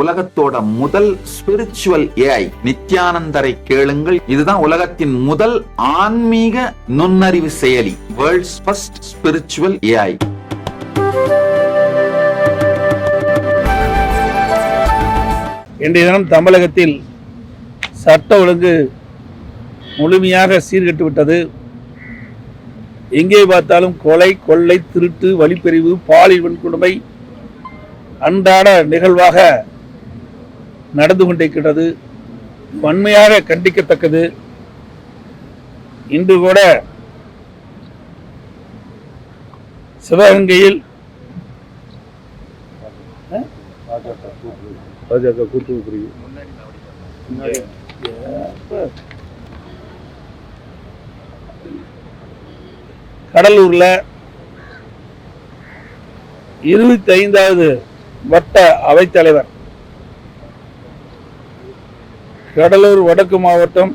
உலகத்தோட முதல் spiritual AI நித்யானந்தரை கேளுங்கள். இதுதான் உலகத்தின் முதல் ஆன்மீக நுண்ணறிவு செயலி வேர்ல்ட்ஸ் ஃபர்ஸ்ட் ஸ்பிரிச்சுவல் ஏஐ இன்றைய தினம் தமிழகத்தில் சட்ட ஒழுங்கு முழுமையாக சீர்கெட்டு விட்டது. எங்கே பார்த்தாலும் கொலை கொள்ளை திருட்டு வழிப்பறிவு பாலியல் வன்கொடுமை அன்றாட நிகழ்வாக நடந்து கொண்டிருக்கிறது. வன்மையாக கண்டிக்கத்தக்கது. இன்று கூட சிவகங்கையில் பாஜக கூட்டுறவு பிரிவு கடலூர்ல இருபத்தி ஐந்தாவது வட்ட அவைத்தலைவர் கடலூர் வடக்கு மாவட்டம்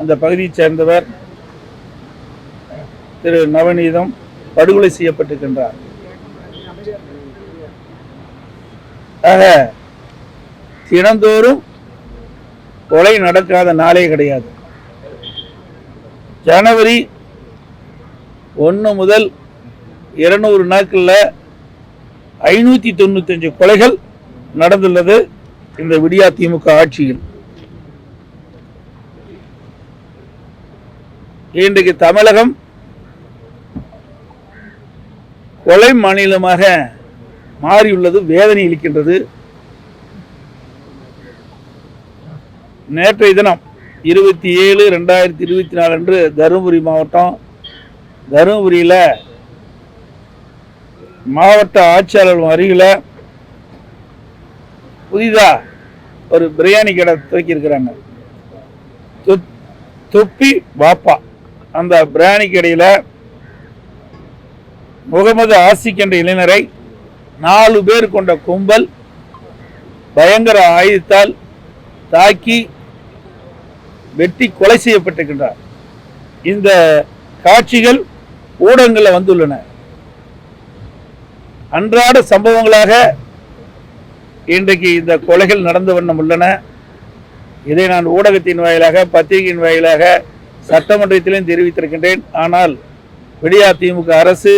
அந்த பகுதியைச் சேர்ந்தவர் திரு நவநீதம் படுகொலை செய்யப்பட்டிருக்கின்றார். ஆக தினந்தோறும் கொலை நடக்காத நாளே கிடையாது. ஜனவரி ஒன்று முதல் இருநூறு நாட்களில் ஐநூற்றி தொண்ணூத்தஞ்சு கொலைகள் நடந்துள்ளது இந்த விடியா திமுக ஆட்சியில். இன்றைக்கு தமிழகம் கொலை மாநிலமாக மாறியுள்ளது வேதனை அளிக்கின்றது. நேற்றைய தினம் இருபத்தி ஏழு ரெண்டாயிரத்தி இருபத்தி நாலு அன்று தருமபுரி மாவட்டம் தருமபுரியில் மாவட்ட ஆட்சியாளர் அருகில் புதிதாக ஒரு பிரியாணி கடை துவக்கியிருக்கிறாங்க. தொப்பி பாப்பா அந்த பிராணிக்கு கடையில் முகமது ஆசிக் என்ற இளைஞரை நாலு பேர் கொண்ட கும்பல் பயங்கர ஆயுதத்தால் தாக்கி வெட்டி கொலை செய்யப்பட்டிருக்கின்றார். இந்த காட்சிகள் ஊடகங்களில் வந்துள்ளன. அன்றாட சம்பவங்களாக இன்றைக்கு இந்த கொலைகள் நடந்த வண்ணம் உள்ளன. இதை நான் ஊடகத்தின் வாயிலாக பத்திரிகையின் வாயிலாக சட்டமன்றத்திலும் தெரிவித்திருக்கின்றேன். ஆனால் விடியா திமுக அரசு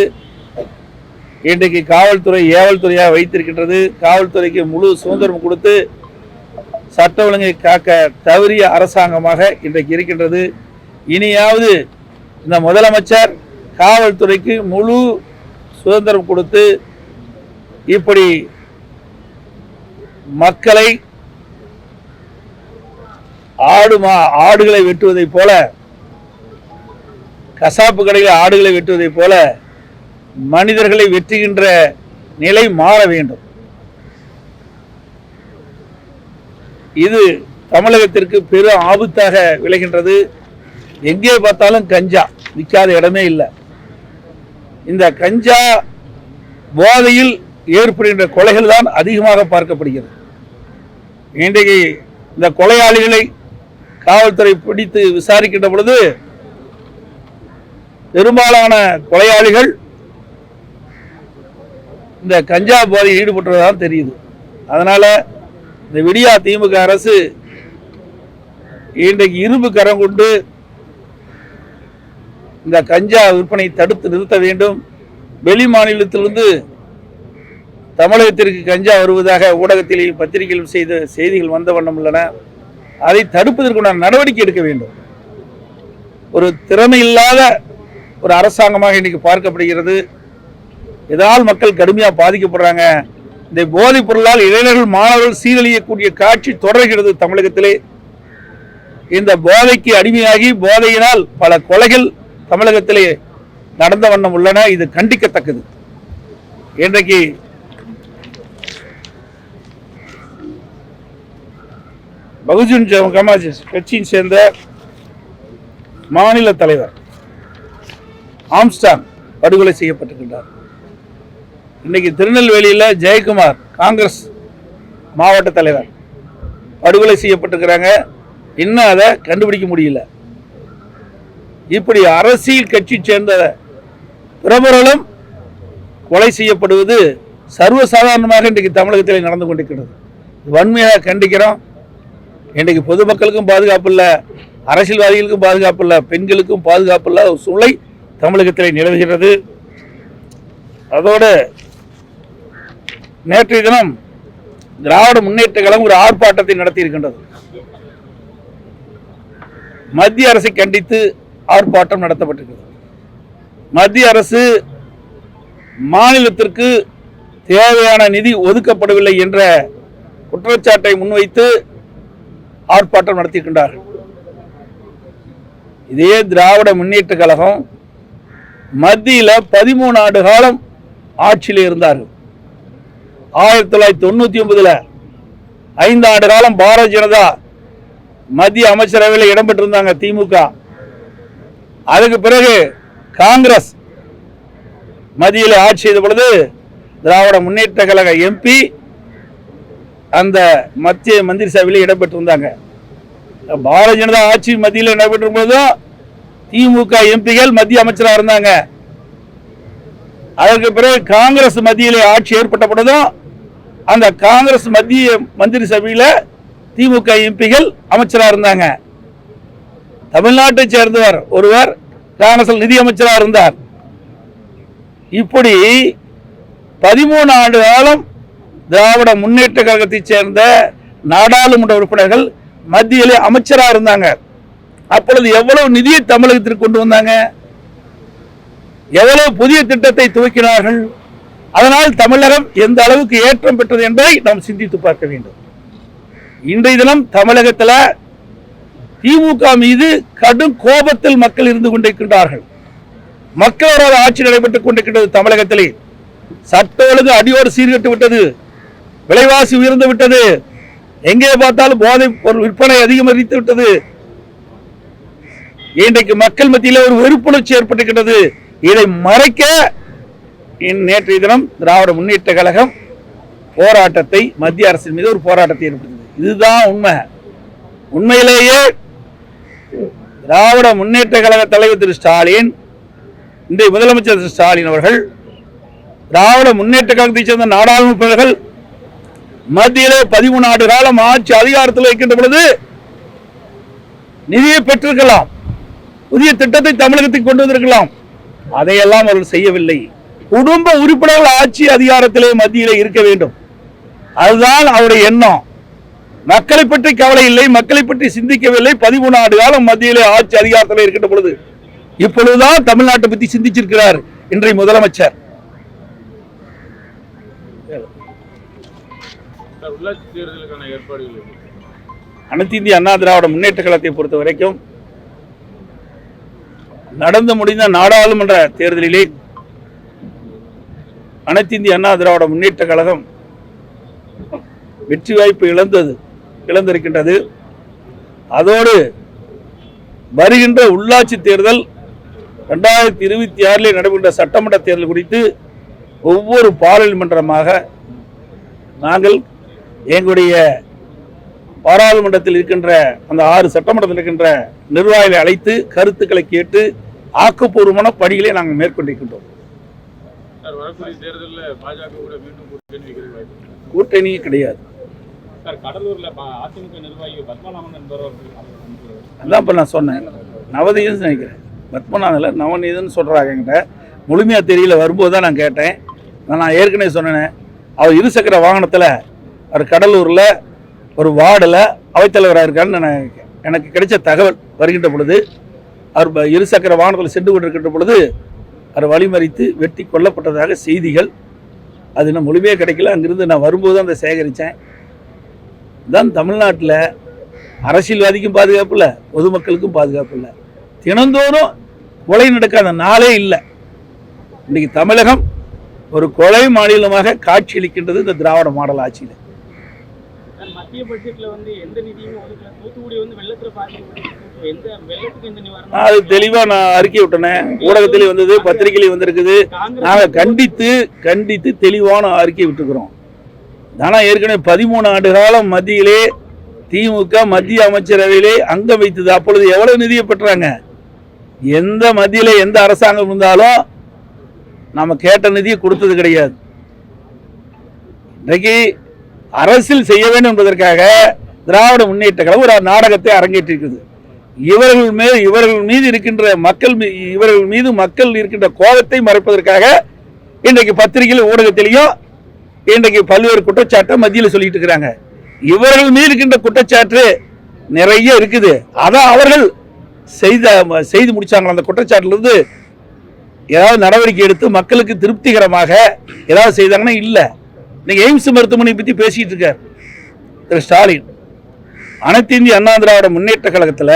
இன்றைக்கு காவல்துறை ஏவல் துறையாக வைத்திருக்கின்றது. காவல்துறைக்கு முழு சுதந்திரம் கொடுத்து சட்ட ஒழுங்கை காக்க தவறிய அரசாங்கமாக இன்றைக்கு இருக்கின்றது. இனியாவது இந்த முதலமைச்சர் காவல்துறைக்கு முழு சுதந்திரம் கொடுத்து இப்படி மக்களை ஆடு மா ஆடுகளை வெட்டுவதைப் போல கசாப்பு கடையில் ஆடுகளை வெட்டுவதைப் போல மனிதர்களை வெட்டுகின்ற நிலை மாற வேண்டும். இது தமிழகத்திற்கு பெரும் ஆபத்தாக விளைகின்றது. எங்கே பார்த்தாலும் கஞ்சா விற்காத இடமே இல்லை. இந்த கஞ்சா போதையில் ஏற்படுகின்ற கொலைகள் தான் அதிகமாக பார்க்கப்படுகிறது. இன்றைக்கு இந்த கொலையாளிகளை காவல்துறை பிடித்து விசாரிக்கின்ற பொழுது பெரும்பாலான கொலையாளிகள் இந்த கஞ்சா போதையில் ஈடுபட்டதான் தெரியுது. அதனால இந்த விடியா திமுக அரசு இன்றைக்கு இரும்பு கரம் கொண்டு இந்த கஞ்சா விற்பனை தடுத்து நிறுத்த வேண்டும். வெளி மாநிலத்திலிருந்து தமிழகத்திற்கு கஞ்சா வருவதாக ஊடகத்திலும் பத்திரிகையிலும் செய்த செய்திகள் வந்த வண்ணம் உள்ளன. அதை தடுப்பதற்குண்டான நடவடிக்கை எடுக்க வேண்டும். ஒரு திறமை இல்லாத ஒரு அரசாங்கமாக இன்னைக்கு பார்க்கப்படுகிறது. இதனால் மக்கள் கடுமையாக பாதிக்கப்படுறாங்க. இந்த போதைப் பொருளால் இளைஞர்கள் மாணவர்கள் சீரழியக்கூடிய காட்சி தொடர்கிறது தமிழகத்திலே. இந்த போதைக்கு அடிமையாகி போதையினால் பல கொலைகள் தமிழகத்திலே நடந்த வண்ணம் உள்ளன. இது கண்டிக்கத்தக்கது. இன்றைக்கு பகுஜன் சமாஜ் கட்சியின் சேர்ந்த மாநில தலைவர் ஆம்ஸ்டாங் படுகொலை செய்யப்பட்டிருக்கின்றார். இன்னைக்கு திருநெல்வேலியில் ஜெயக்குமார் காங்கிரஸ் மாவட்ட தலைவர் படுகொலை செய்யப்பட்டிருக்கிறாங்க. இன்னும் அதை கண்டுபிடிக்க முடியல. இப்படி அரசியல் கட்சி சேர்ந்த பிரபலம் கொலை செய்யப்படுவது சர்வசாதாரணமாக இன்றைக்கு தமிழகத்தில் நடந்து கொண்டிருக்கிறது. வன்மையாக கண்டிக்கிறோம். இன்றைக்கு பொதுமக்களுக்கும் பாதுகாப்பு இல்லை அரசியல்வாதிகளுக்கும் பாதுகாப்பு இல்லை பெண்களுக்கும் பாதுகாப்பு இல்லை சூழலை தமிழகத்தில் நிலவுகிறது அதோடு நேற்றைய தினம் திராவிட முன்னேற்ற கழகம் ஒரு ஆர்ப்பாட்டத்தை நடத்தியிருக்கின்றது. மத்திய அரசை கண்டித்து ஆர்ப்பாட்டம் நடத்தப்பட்டிருக்கிறது. மத்திய அரசு மாநிலத்திற்கு தேவையான நிதி ஒதுக்கப்படவில்லை என்ற குற்றச்சாட்டை முன்வைத்து ஆர்ப்பாட்டம் நடத்தியிருக்கின்றார்கள். இதே திராவிட முன்னேற்ற கழகம் மத்தியில் பதிமூணு ஆண்டு காலம் ஆட்சியில் இருந்தார்கள். ஆயிரத்தி தொள்ளாயிரத்தி தொண்ணூற்றி ஒன்பதுல ஐந்து ஆண்டு காலம் பாரதிய ஜனதா மத்திய அமைச்சரவையில் இடம்பெற்றிருந்தாங்க திமுக. அதுக்கு பிறகு காங்கிரஸ் மத்தியில் ஆட்சி செய்த பொழுது திராவிட முன்னேற்ற கழக எம்பி அந்த மத்திய மந்திரி சபையில் இடம்பெற்றிருந்தாங்க. பாரதிய ஜனதா ஆட்சி மத்தியில் இடம்பெற்றும் பொழுதும் திமுக எம்பிகள் மத்திய அமைச்சராக இருந்தாங்க. அதற்கு பிறகு காங்கிரஸ் மத்தியிலே ஆட்சி ஏற்பட்ட பொழுதும் அந்த காங்கிரஸ் மத்திய மந்திரி சபையில் திமுக எம்பிகள் அமைச்சராக இருந்தாங்க. தமிழ்நாட்டை சேர்ந்தவர் ஒருவர் காங்கிரஸ் நிதி அமைச்சராக இருந்தார். இப்படி பதிமூணு ஆண்டு காலம் திராவிட முன்னேற்ற கழகத்தைச் சேர்ந்த நாடாளுமன்ற உறுப்பினர்கள் மத்தியிலே அமைச்சராக இருந்தாங்க. அப்பொழுது எவ்வளவு நிதியை தமிழகத்திற்கு கொண்டு வந்தாங்க? எவ்வளவு புதிய திட்டத்தை துவக்கினார்கள்? அதனால் தமிழகம் எந்த அளவுக்கு ஏற்றம் பெற்றது என்பதை நாம் சிந்தித்து பார்க்க வேண்டும். இன்றைய தினம் தமிழகத்தில் திமுக மீது கடும் கோபத்தில் மக்கள் இருந்து கொண்டிருக்கின்றார்கள். மக்களோட ஆட்சி நடைபெற்றுக் கொண்டிருக்கின்றது தமிழகத்திலே. சட்ட ஒழுங்கு அடியோடு சீர்கட்டு விட்டது. விலைவாசி உயர்ந்து விட்டது. எங்கே பார்த்தாலும் போதை பொருள் விற்பனை அதிகமரித்து விட்டது. இன்றைக்கு மக்கள் மத்தியில் ஒரு வெறுப்புணர்ச்சி ஏற்பட்டுகின்றது இதை மறைக்க நேற்றைய தினம் திராவிட முன்னேற்ற கழகம் போராட்டத்தை மத்திய அரசின் மீது ஒரு போராட்டத்தை ஏற்படுத்தது இதுதான் உண்மை. உண்மையிலேயே திராவிட முன்னேற்ற கழக தலைவர் திரு ஸ்டாலின் இன்றைய முதலமைச்சர் திரு ஸ்டாலின் அவர்கள் திராவிட முன்னேற்ற கழகத்தைச் சேர்ந்த நாடாளுமன்றர்கள் உறுப்பினர்கள் மத்தியிலே பதிமூணு ஆண்டு காலம் ஆட்சி அதிகாரத்தில் வைக்கின்ற பொழுது நிதியை பெற்றிருக்கலாம். புதிய திட்டத்தை தமிழகத்துக்கு கொண்டு வந்திருக்கலாம். அதையெல்லாம் அவர்கள் செய்யவில்லை. குடும்ப உறுப்பினர்கள் ஆட்சி அதிகாரத்திலே மத்தியிலே இருக்க வேண்டும். அதுதான் அவருடைய எண்ணம். மக்களை பற்றி கவலை இல்லை மக்களை பற்றி சிந்திக்கவில்லை. பதிமூணு ஆண்டு காலம் மத்தியிலே ஆட்சி அதிகாரத்தில் இருக்கின்ற பொழுது இப்பொழுதுதான் தமிழ்நாட்டை பற்றி சிந்திச்சிருக்கிறார் இன்றைய முதலமைச்சர்? அனைத்து இந்திய அண்ணா திராவிட முன்னேற்ற கழகத்தை பொறுத்த வரைக்கும் நடந்து முடிந்த நாடாளுமன்ற தேர்தலிலே அனைத்து இந்திய அண்ணா திராவிட முன்னேற்ற கழகம் வெற்றி வாய்ப்பு இழந்தது இழந்திருக்கின்றது. அதோடு வருகின்ற உள்ளாட்சி தேர்தல் ரெண்டாயிரத்தி இருபத்தி ஆறில் நடைபெற்ற சட்டமன்ற தேர்தல் குறித்து ஒவ்வொரு பாராளுமன்றமாக நாங்கள் எங்களுடைய பாராளுமன்றத்தில் இருக்கின்ற அந்த ஆறு சட்டமன்றத்தில் இருக்கின்ற நிர்வாகிகளை அழைத்து கருத்துக்களை கேட்டு ஆக்கப்பூர்வமான பணிகளை நாங்கள் மேற்கொண்டிருக்கின்றோம். கூட்டணி கிடையாது. அதான் இப்போ நான் சொன்னேன். நவதீதம்னு நினைக்கிறேன். பத்மநாதில் நவநீதம்னு சொல்கிறாங்க என்கிட்ட. முழுமையாக தெரியல வரும்போது தான் நான் கேட்டேன். நான் ஏற்கனவே சொன்னேன் அவர் இருசக்கர வாகனத்தில் அவர் கடலூரில் ஒரு வார்டில் அவைத்தலைவராக இருக்காருன்னு நான் எனக்கு கிடைச்ச தகவல் வருகின்ற பொழுது அவர் இருசக்கர வாகனத்தில் சென்று கொண்டிருக்கின்ற பொழுது அவர் வழிமறித்து வெட்டி கொல்லப்பட்டதாக செய்திகள். அது இன்னும் முழுமையாக கிடைக்கல. அங்கிருந்து நான் வரும்போது தான் அதை சேகரித்தேன். தான் தமிழ்நாட்டில் அரசியல்வாதிக்கும் பாதுகாப்பு இல்லை பொதுமக்களுக்கும் பாதுகாப்பு இல்லை. தினந்தோறும் கொலை நடக்காத நாளே இல்லை. இன்றைக்கி தமிழகம் ஒரு கொலை மாநிலமாக காட்சியளிக்கின்றது இந்த திராவிட மாடல் ஆட்சியில். மத்திய பட்ஜெட்ல வந்து எந்த நிதியுமே ஒதுக்கல. தூத்துக்குடி வந்து வெள்ளத்துல பாதிக்கப்பட்டு எந்த வெள்ளத்துக்கு எந்த நிவாரணம் அது தெளிவாக நான் அறிக்கை விட்டேனேன் ஊடகத்திலே வந்தது பத்திரிகையிலே வந்திருக்குது. நாங்கள் கண்டித்து கண்டித்து தெளிவான அறிக்கை விட்டுக்கிறோம் ஆனால் ஏற்கனவே பதிமூணு ஆண்டு காலம் மத்தியிலே திமுக மத்திய அமைச்சரவையிலே அங்கம் வைத்தது. அப்பொழுது எவ்வளவு நிதியை பெற்றாங்க? எந்த மத்தியிலே எந்த அரசாங்கம் இருந்தாலும் நம்ம கேட்ட நிதியை கொடுத்தது கிடையாது. இன்றைக்கு அரசில் செய்ய வேண்டும் என்பதற்காக திராவிட முன்னேற்ற கழகம் ஒரு நாடகத்தை அரங்கேற்றிருக்கிறது இவர்கள் மேல் இவர்கள் மீது இருக்கின்ற மக்கள் இவர்கள் மீது மக்கள் இருக்கின்ற கோபத்தை மறைப்பதற்காக இன்றைக்கு பத்திரிகையில் ஊடகத்திலையும் இன்றைக்கு பல்வேறு குற்றச்சாட்டை மத்தியில் சொல்லிட்டு இருக்கிறாங்க. இவர்கள் மீது இருக்கின்ற குற்றச்சாட்டு நிறைய இருக்குது. அதான் அவர்கள் செய்த செய்து முடிச்சாங்களா? அந்த குற்றச்சாட்டிலிருந்து ஏதாவது நடவடிக்கை எடுத்து மக்களுக்கு திருப்திகரமாக ஏதாவது செய்தாங்கன்னா இல்லை. இன்னைக்கு எய்ம்ஸ் மருத்துவமனை பற்றி பேசிட்டு இருக்கார். திரு ஸ்டாலின். அனைத்து இந்திய அண்ணா திராவிட முன்னேற்ற கழகத்தில்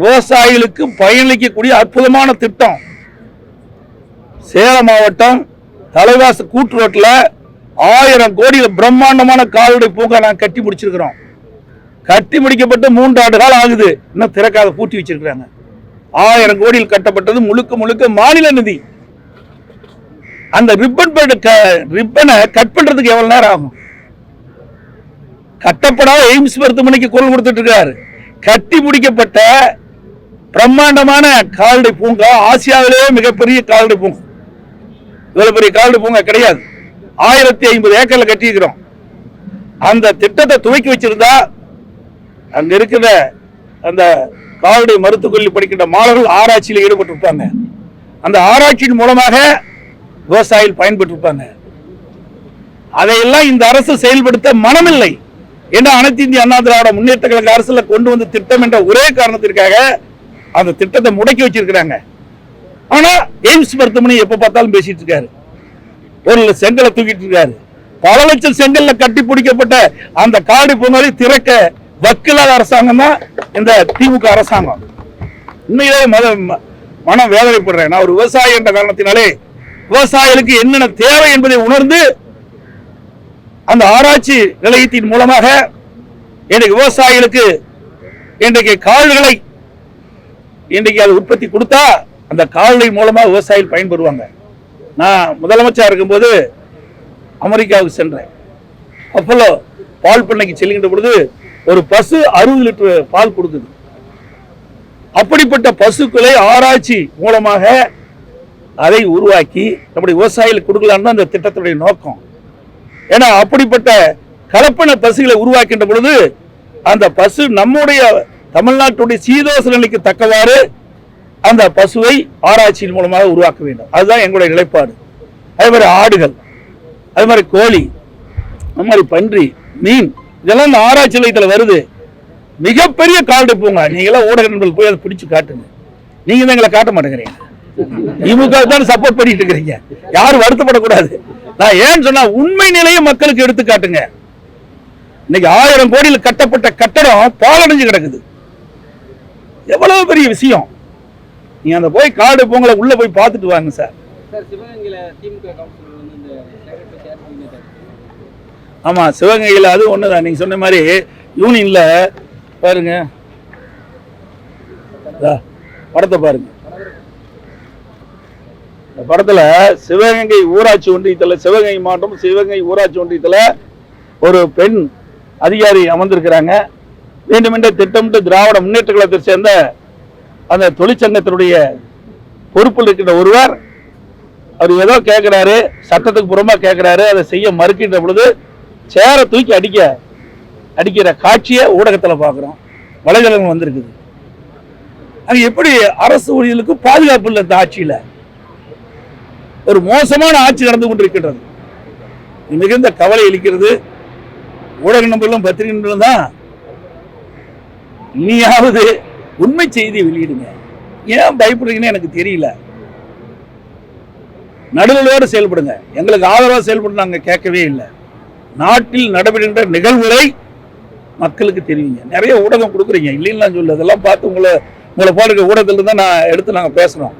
விவசாயிகளுக்கு பயனளிக்கக்கூடிய அற்புதமான திட்டம். சேலம் மாவட்டம் தலைவாசு கூட்டு ரோட்டில் ஆயிரம் கோடியில் பிரம்மாண்டமான கால்நடை பூங்கா நாங்கள் கட்டி முடிச்சிருக்கிறோம். கட்டி முடிக்கப்பட்டு மூன்று ஆண்டு காலம் ஆகுது. இன்னும் திறக்காத பூட்டி வச்சிருக்கிறாங்க. ஆயிரம் கோடியில் கட்டப்பட்டது முழுக்க முழுக்க மாநில நிதி. அந்த ரிப்பன் க ரிப்பனை கட் பண்றதுக்கு எவ்வளோ நேரம் ஆகும்? கட்டப்படாத எய்ம்ஸ் மருத்துவமனைக்கு குரல் கொடுத்துட்டு இருக்காரு கட்டி முடிக்கப்பட்ட பிரம்மாண்டமான கால்நடை பூங்கா ஆசியாவிலேயே மிகப்பெரிய கால்நடை பூங்கா. இவ்வளோ பெரிய கால்நடை பூங்கா கிடையாது. ஆயிரத்தி ஐம்பது ஏக்கரில் கட்டியிருக்கிறோம். அந்த திட்டத்தை துவக்கி வச்சிருந்தா அங்க இருக்கிற அந்த கால்நடை மருத்துவக்கல்லி படிக்கின்ற மாணவர்கள் ஆராய்ச்சியில் ஈடுபட்டிருப்பாங்க. அந்த ஆராய்ச்சியின் மூலமாக விவசாயிகள் பயன்பெற்றிருப்பாங்க. அதையெல்லாம் இந்த அரசு செயல்படுத்த மனமில்லை என்ற அனைத்து இந்திய அண்ணா திராவிட முன்னேற்ற கழக அரசுல கொண்டு வந்த திட்டம் என்ற ஒரே காரணத்திற்காக அந்த திட்டத்தை முடக்கி வச்சிருக்கிறாங்க. ஆனா எய்ம்ஸ் மருத்துவமனை எப்ப பார்த்தாலும் பேசிட்டு இருக்காரு. ஒரு செங்கலை தூக்கிட்டு இருக்காரு. பல லட்சம் செங்கல்ல கட்டி பிடிக்கப்பட்ட அந்த காடு பூங்காவை திறக்க வக்கில்லாத அரசாங்கம் தான் இந்த திமுக அரசாங்கம். உண்மையிலே மத ம- மனம் வேதனைப்படுறேன். நான் ஒரு விவசாயி என்ற காரணத்தினாலே விவசாயிகளுக்கு என்னென்ன தேவை என்பதை உணர்ந்து அந்த ஆராய்ச்சி நிலையத்தின் மூலமாக இன்றைக்கு விவசாயிகளுக்கு இன்றைக்கு கால்களை இன்றைக்கு அது உற்பத்தி கொடுத்தா அந்த கால்நடை மூலமா விவசாயிகள் பயன்பெறுவாங்க. நான் முதலமைச்சர் இருக்கும்போது அமெரிக்காவுக்கு சென்றேன். அப்போலோ பால் பண்ணைக்கு செல்கின்ற பொழுது ஒரு பசு அறுபது லிட்டர் பால் கொடுக்குது. அப்படிப்பட்ட பசுக்களை ஆராய்ச்சி மூலமாக அதை உருவாக்கி நம்முடைய விவசாயிகளுக்கு கொடுக்கலான்னு தான் அந்த திட்டத்துடைய நோக்கம். ஏன்னா அப்படிப்பட்ட கலப்பன பசுகளை உருவாக்கின்ற பொழுது அந்த பசு நம்முடைய தமிழ்நாட்டுடைய சீதோச நிலைக்கு தக்கவாறு அந்த பசுவை ஆராய்ச்சியின் மூலமாக உருவாக்க வேண்டும். அதுதான் எங்களுடைய நிலைப்பாடு. அதே மாதிரி ஆடுகள் அதே மாதிரி கோழி அது மாதிரி பன்றி மீன் இதெல்லாம் இந்த ஆராய்ச்சி நிலையத்தில் வருது. மிகப்பெரிய கால்டு போங்க. நீங்களாம் ஊடக நண்பர்கள் போய் அதை பிடிச்சி காட்டுங்க. நீங்கள் தான் எங்களை காட்ட மாட்டேங்கிறீங்க. திமுக தான் சப்போர்ட் பண்ணிட்டு இருக்கிறீங்க. யாரும் வருத்தப்படக்கூடாது. நான் ஏன்னு சொன்னா உண்மை நிலையை மக்களுக்கு எடுத்து காட்டுங்க. இன்னைக்கு ஆயிரம் கோடியில் கட்டப்பட்ட கட்டடம் பாலடைஞ்சு கிடக்குது. எவ்வளவு பெரிய விஷயம். நீங்க அந்த போய் காடு பொங்கலை உள்ள போய் பார்த்துட்டு வாங்க சார். ஆமா சிவகங்கையில் அது ஒண்ணுதான். நீங்க சொன்ன மாதிரி யூனியன்ல பாருங்க. படத்தை பாருங்க. இந்த படத்தில் சிவகங்கை ஊராட்சி ஒன்றியத்தில் சிவகங்கை மாவட்டம் சிவகங்கை ஊராட்சி ஒன்றியத்தில் ஒரு பெண் அதிகாரி அமர்ந்திருக்கிறாங்க. வேண்டுமென்றே திட்டமிட்டு திராவிட முன்னேற்ற கழகத்தை சேர்ந்த அந்த தொழிற்சங்கத்தினுடைய பொறுப்பில் இருக்கின்ற ஒருவர் அவர் ஏதோ கேட்குறாரு சட்டத்துக்கு புறமா கேட்குறாரு அதை செய்ய மறுக்கின்ற பொழுது சேரை தூக்கி அடிக்க அடிக்கிற காட்சியை ஊடகத்தில் பார்க்குறோம் வலைதளங்கள் வந்திருக்குது. அது எப்படி அரசு ஊழியர்களுக்கு பாதுகாப்பு இல்லை இந்த ஆட்சியில்? ஒரு மோசமான ஆட்சி நடந்து கொண்டிருக்கின்றது. மிகுந்த கவலை அளிக்கிறது ஊடக நம்பர்களும் பத்திரிகை நம்பர்களும் தான் இனியாவது உண்மை செய்தியை வெளியிடுங்க. ஏன் பயப்படுறீங்கன்னு எனக்கு தெரியல. நடுநிலையோடு செயல்படுங்க. எங்களுக்கு ஆதரவாக செயல்பட நாங்கள் கேட்கவே இல்லை. நாட்டில் நடைபெறுகின்ற நிகழ்வுகளை மக்களுக்கு தெரியுங்க நிறைய ஊடகம் கொடுக்குறீங்க. இல்லைன்னு நான் சொல்ல அதெல்லாம் பார்த்து உங்களை உங்களை போடுற ஊடகத்துல தான் நான் எடுத்து நாங்கள் பேசுகிறோம்